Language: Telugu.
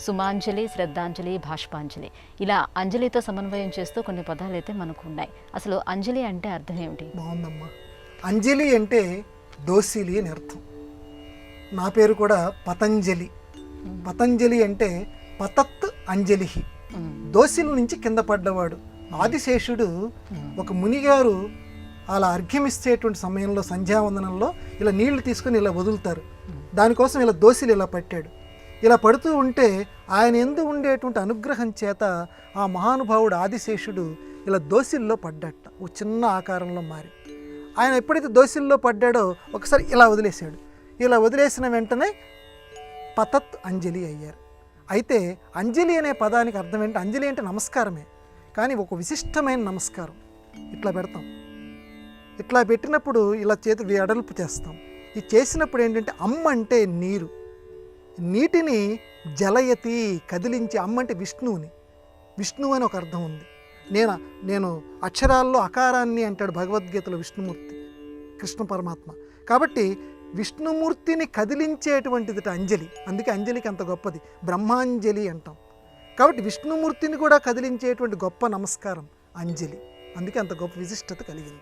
సుమాంజలి శ్రద్ధాంజలి భాష్పాంజలి. ఇలా అంజలితో సమన్వయం చేస్తూ కొన్ని పదాలు అయితే మనకు ఉన్నాయి అసలు అంజలి అంటే అర్థం ఏమిటి? బాగుందమ్మా. అంజలి అంటే దోసిలి అని అర్థం. నా పేరు కూడా పతంజలి. పతంజలి అంటే పతత్ అంజలి. దోసిల నుంచి కింద పడ్డవాడు. ఆదిశేషుడు ఒక మునిగారు అలా అర్ఘ్యమిచ్చేటువంటి సమయంలో సంధ్యావందనంలో ఇలా నీళ్ళు తీసుకొని ఇలా వదులుతారు. దానికోసం ఇలా దోసిలు ఇలా పట్టాడు. ఇలా పడుతూ ఉంటే ఆయన ఎందు ఉండేటువంటి అనుగ్రహం చేత ఆ మహానుభావుడు ఆదిశేషుడు ఇలా దోసిల్లో పడ్డట ఓ చిన్న ఆకారంలో మారి. ఆయన ఎప్పుడైతే దోసిల్లో పడ్డాడో ఒకసారి ఇలా వదిలేశాడు. ఇలా వదిలేసిన వెంటనే పతత్ అంజలి అయ్యారు. అయితే అంజలి అనే పదానికి అర్థం ఏంటి? అంజలి అంటే నమస్కారమే. కానీ ఒక విశిష్టమైన నమస్కారం. ఇట్లా పెడతాం. ఇట్లా పెట్టినప్పుడు ఇలా చేతి అడల్పు చేస్తాం. ఇది చేసినప్పుడు ఏంటంటే అమ్మ అంటే నీరు. నీటిని జలయతి కదిలించి అమ్మంటే విష్ణువుని. విష్ణువు అని ఒక అర్థం ఉంది. నేను నేను అక్షరాల్లో అకారాన్ని అంటాడు భగవద్గీతలో విష్ణుమూర్తి కృష్ణ పరమాత్మ. కాబట్టి విష్ణుమూర్తిని కదిలించేటువంటిది అంజలి. అందుకే అంజలికి అంత గొప్పది. బ్రహ్మాంజలి అంటాం. కాబట్టి విష్ణుమూర్తిని కూడా కదిలించేటువంటి గొప్ప నమస్కారం అంజలి. అందుకే అంత గొప్ప విశిష్టత కలిగింది.